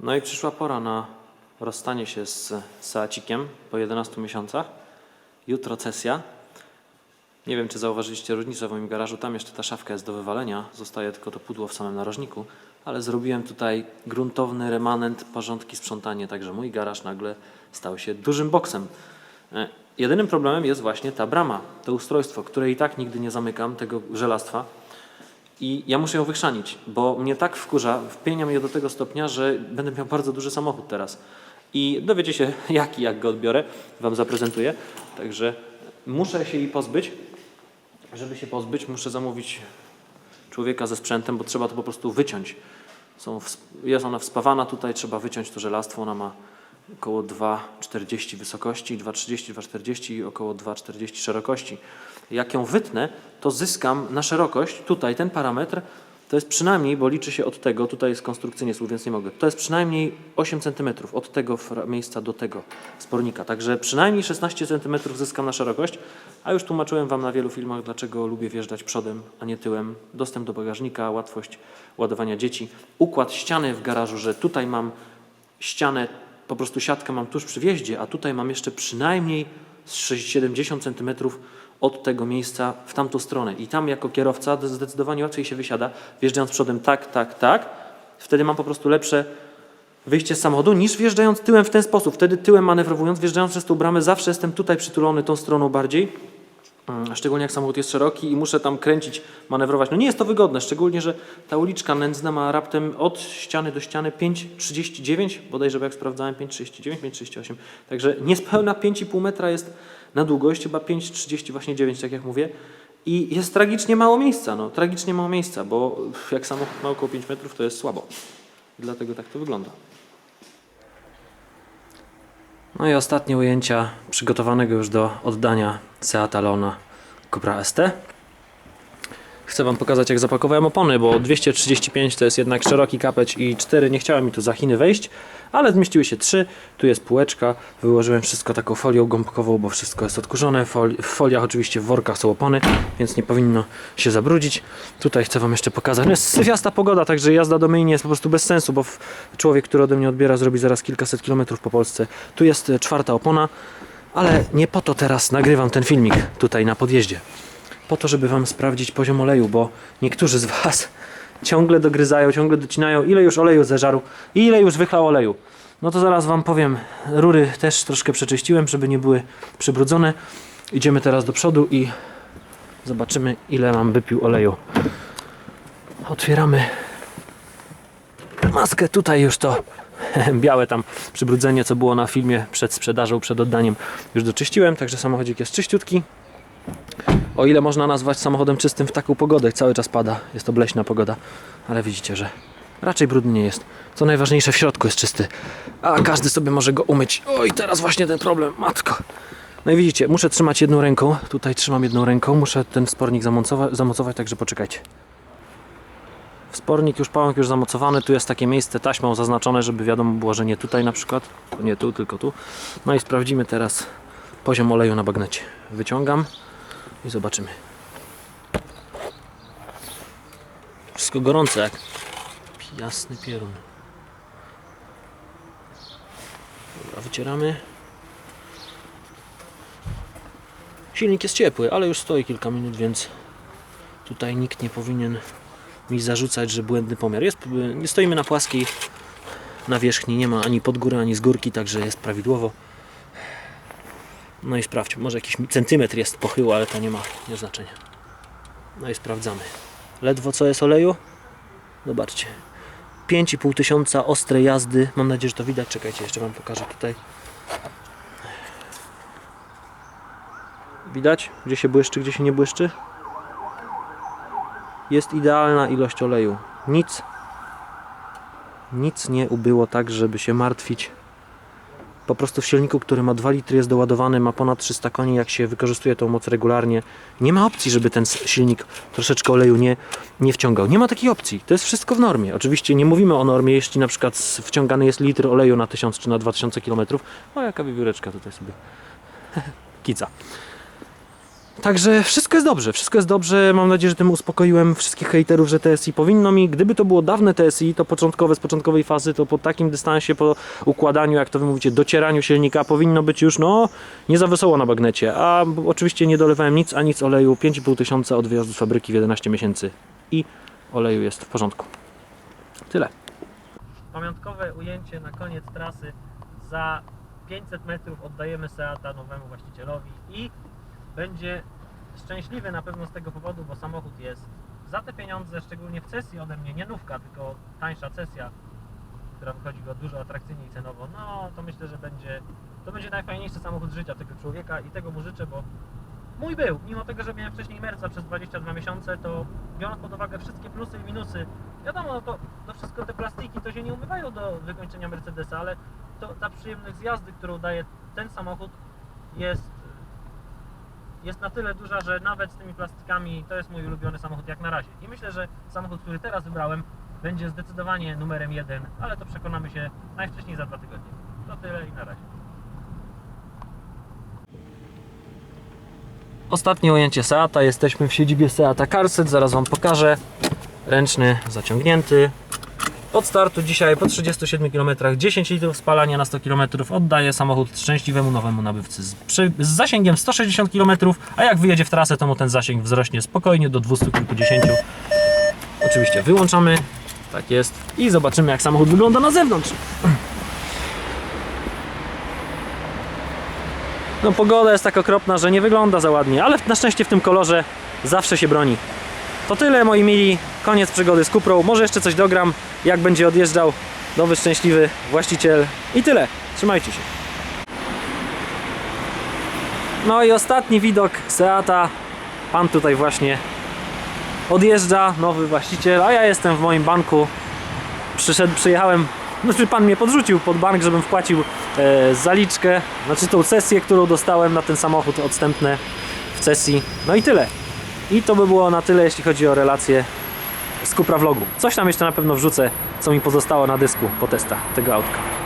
No i przyszła pora na rozstanie się z Seacikiem po 11 miesiącach. Jutro sesja. Nie wiem, czy zauważyliście różnicę w moim garażu. Tam jeszcze ta szafka jest do wywalenia. Zostaje tylko to pudło w samym narożniku. Ale zrobiłem tutaj gruntowny remanent, porządki, sprzątanie. Także mój garaż nagle stał się dużym boksem. E, Jedynym problemem jest właśnie ta brama, to ustrojstwo, które i tak nigdy nie zamykam, tego żelastwa. I ja muszę ją wychrzanić, bo mnie tak wkurza, wpienia mnie do tego stopnia, że będę miał bardzo duży samochód teraz. I dowiecie się jaki, jak go odbiorę, wam zaprezentuję. Także muszę się jej pozbyć. Żeby się pozbyć, muszę zamówić człowieka ze sprzętem, bo trzeba to po prostu wyciąć. Są, jest ona wspawana tutaj, trzeba wyciąć to żelastwo. Ona ma około 2,40 wysokości, 2,30, 2,40 i około 2,40 szerokości. Jak ją wytnę, to zyskam na szerokość, tutaj ten parametr, to jest przynajmniej, bo liczy się od tego, tutaj jest konstrukcyjnie słów, więc nie mogę, to jest przynajmniej 8 cm od tego miejsca do tego spornika. Także przynajmniej 16 cm zyskam na szerokość, a już tłumaczyłem Wam na wielu filmach, dlaczego lubię wjeżdżać przodem, a nie tyłem. Dostęp do bagażnika, łatwość ładowania dzieci, układ ściany w garażu, że tutaj mam ścianę, po prostu siatkę mam tuż przy wjeździe, a tutaj mam jeszcze przynajmniej z 6 70 cm od tego miejsca w tamtą stronę. I tam jako kierowca zdecydowanie łatwiej się wysiada, wjeżdżając przodem tak, tak, tak. Wtedy mam po prostu lepsze wyjście z samochodu niż wjeżdżając tyłem w ten sposób. Wtedy tyłem manewrując, wjeżdżając przez tą bramę, zawsze jestem tutaj przytulony tą stroną bardziej. Mm, Szczególnie jak samochód jest szeroki i muszę tam kręcić, manewrować. No nie jest to wygodne, szczególnie, że ta uliczka nędzna ma raptem od ściany do ściany 5,39, bodajże, bo jak sprawdzałem 5,39, 5,38. Także niespełna 5,5 metra jest na długość, chyba 5,30 właśnie 9, tak jak mówię. I jest tragicznie mało miejsca, no tragicznie mało miejsca, bo jak samochód ma około 5 metrów, to jest słabo. Dlatego tak to wygląda. No i ostatnie ujęcia przygotowanego już do oddania Seata Leona Cupra ST. Chcę Wam pokazać jak zapakowałem opony, bo 235 to jest jednak szeroki kapeć i 4 nie chciałem mi tu za Chiny wejść, ale zmieściły się 3. Tu jest półeczka, wyłożyłem wszystko taką folią gąbkową, bo wszystko jest odkurzone. Foli w foliach oczywiście w workach są opony, więc nie powinno się zabrudzić. Tutaj chcę Wam jeszcze pokazać. No jest syfiasta pogoda, także jazda do myjni jest po prostu bez sensu, bo człowiek, który ode mnie odbiera, zrobi zaraz kilkaset kilometrów po Polsce. Tu jest e, czwarta opona, ale nie po to teraz nagrywam ten filmik tutaj na podjeździe po to, żeby Wam sprawdzić poziom oleju, bo niektórzy z Was ciągle dogryzają, ciągle docinają, ile już oleju zeżarł ile już wychlał oleju. No to zaraz Wam powiem, rury też troszkę przeczyściłem, żeby nie były przybrudzone. Idziemy teraz do przodu i zobaczymy, ile mam wypił oleju. Otwieramy maskę, tutaj już to białe tam przybrudzenie, co było na filmie przed sprzedażą, przed oddaniem, już doczyściłem, także samochodzik jest czyściutki. O ile można nazwać samochodem czystym w taką pogodę, cały czas pada, jest to bleśna pogoda, ale widzicie, że raczej brudny nie jest. Co najważniejsze, w środku jest czysty, a każdy sobie może go umyć. Oj, teraz właśnie ten problem, matko. No i widzicie, muszę trzymać jedną ręką, tutaj trzymam jedną ręką, muszę ten spornik zamocować, zamocować także poczekajcie. Spornik już, pałąk już zamocowany, tu jest takie miejsce taśmą zaznaczone, żeby wiadomo było, że nie tutaj na przykład, nie tu, tylko tu. No i sprawdzimy teraz poziom oleju na bagnecie. Wyciągam i zobaczymy. Wszystko gorące jak jasny pierun. Dobra, wycieramy. Silnik jest ciepły, ale już stoi kilka minut, więc tutaj nikt nie powinien mi zarzucać, że błędny pomiar. Jest, nie stoimy na płaskiej nawierzchni, nie ma ani pod górę, ani z górki, także jest prawidłowo. No i sprawdź, może jakiś centymetr jest pochyło, ale to nie ma nie znaczenia. No i sprawdzamy. Ledwo co jest oleju? Zobaczcie. 5,5 tysiąca ostrej jazdy. Mam nadzieję, że to widać. Czekajcie, jeszcze Wam pokażę tutaj. Widać? Gdzie się błyszczy, gdzie się nie błyszczy? Jest idealna ilość oleju. Nic nic nie ubyło tak, żeby się martwić po prostu w silniku, który ma 2 litry, jest doładowany, ma ponad 300 koni, jak się wykorzystuje tą moc regularnie, nie ma opcji, żeby ten silnik troszeczkę oleju nie, nie wciągał. Nie ma takiej opcji. To jest wszystko w normie. Oczywiście nie mówimy o normie, jeśli na przykład wciągany jest litr oleju na 1000 czy na 2000 km. O, jaka wiewióreczka tutaj sobie kica. Także wszystko jest dobrze, wszystko jest dobrze. Mam nadzieję, że tym uspokoiłem wszystkich hejterów, że TSI powinno mi. Gdyby to było dawne TSI, to początkowe z początkowej fazy, to po takim dystansie, po układaniu, jak to wy mówicie, docieraniu silnika, powinno być już no nie za wesoło na bagnecie. A oczywiście nie dolewałem nic, a nic oleju. 5,5 tysiąca od wyjazdu z fabryki w 11 miesięcy i oleju jest w porządku. Tyle. Pamiątkowe ujęcie na koniec trasy. Za 500 metrów oddajemy Seata nowemu właścicielowi i będzie szczęśliwy na pewno z tego powodu, bo samochód jest za te pieniądze, szczególnie w sesji ode mnie, nie nówka, tylko tańsza sesja, która wychodzi go dużo atrakcyjniej cenowo, no to myślę, że będzie, to będzie najfajniejszy samochód życia tego człowieka i tego mu życzę, bo mój był, mimo tego, że miałem wcześniej Merca przez 22 miesiące, to biorąc pod uwagę wszystkie plusy i minusy, wiadomo, no to, to wszystko te plastiki to się nie umywają do wykończenia Mercedesa, ale to ta przyjemność z jazdy, którą daje ten samochód jest jest na tyle duża, że nawet z tymi plastikami to jest mój ulubiony samochód jak na razie. I myślę, że samochód, który teraz wybrałem, będzie zdecydowanie numerem jeden, ale to przekonamy się najwcześniej za dwa tygodnie. To tyle i na razie. Ostatnie ujęcie Seata. Jesteśmy w siedzibie Seata Carset. Zaraz Wam pokażę. Ręczny zaciągnięty. Od startu dzisiaj po 37 km 10 litrów spalania na 100 km oddaje samochód szczęśliwemu nowemu nabywcy z, przy, z zasięgiem 160 km, a jak wyjedzie w trasę, to mu ten zasięg wzrośnie spokojnie do 200 kilkudziesięciu. Oczywiście wyłączamy, tak jest, i zobaczymy jak samochód wygląda na zewnątrz. No pogoda jest tak okropna, że nie wygląda za ładnie, ale na szczęście w tym kolorze zawsze się broni. To tyle moi mili, koniec przygody z Kuprą. Może jeszcze coś dogram, jak będzie odjeżdżał nowy szczęśliwy właściciel. I tyle. Trzymajcie się. No i ostatni widok Seata. Pan tutaj właśnie odjeżdża, nowy właściciel, a ja jestem w moim banku. Przyszedł, przyjechałem, znaczy pan mnie podrzucił pod bank, żebym wpłacił e, zaliczkę, znaczy tą sesję, którą dostałem na ten samochód odstępne w sesji. No i tyle. I to by było na tyle, jeśli chodzi o relacje z Cupra Vlogu. Coś tam jeszcze na pewno wrzucę, co mi pozostało na dysku po testach tego autka.